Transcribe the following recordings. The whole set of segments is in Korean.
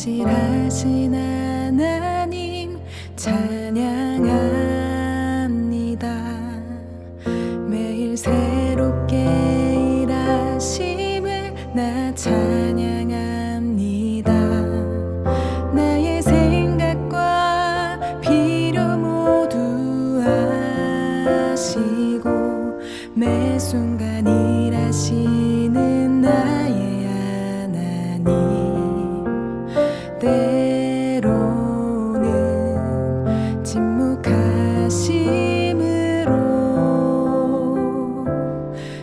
신실하신 하나님 찬양합니다. 매일 새롭게 일하심을 나 찬양합니다. 나의 생각과 필요 모두 아시고 매순 때로는 침묵하심으로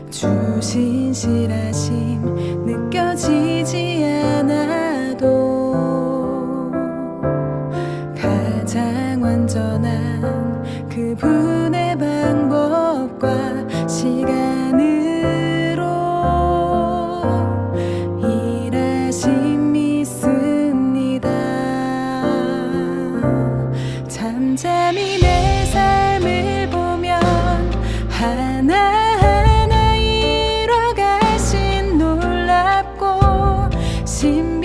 주신 실하심 느껴지지 않아도 가장 완전한 그분의 방법과 시간으로 일하심 seem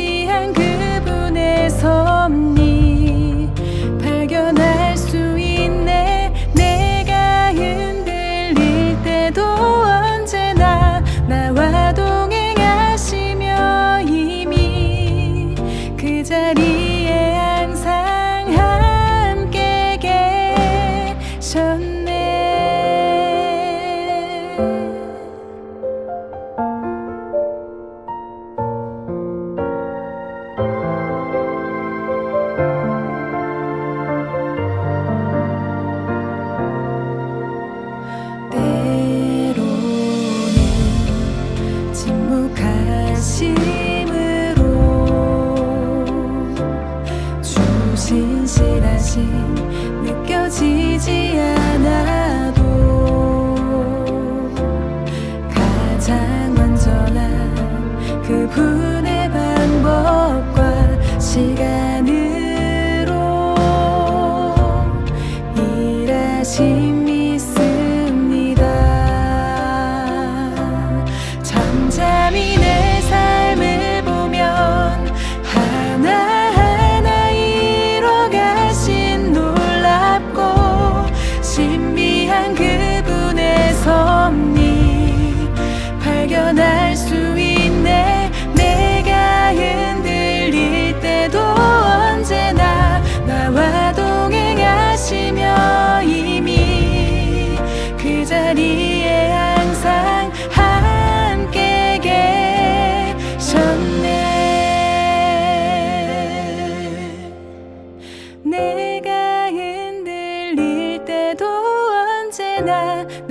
침묵하심으로 주신 실하심 느껴지지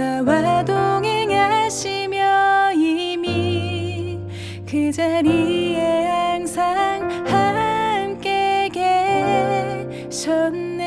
나와 동행하시며 이미 그 자리에 항상 함께 계셨네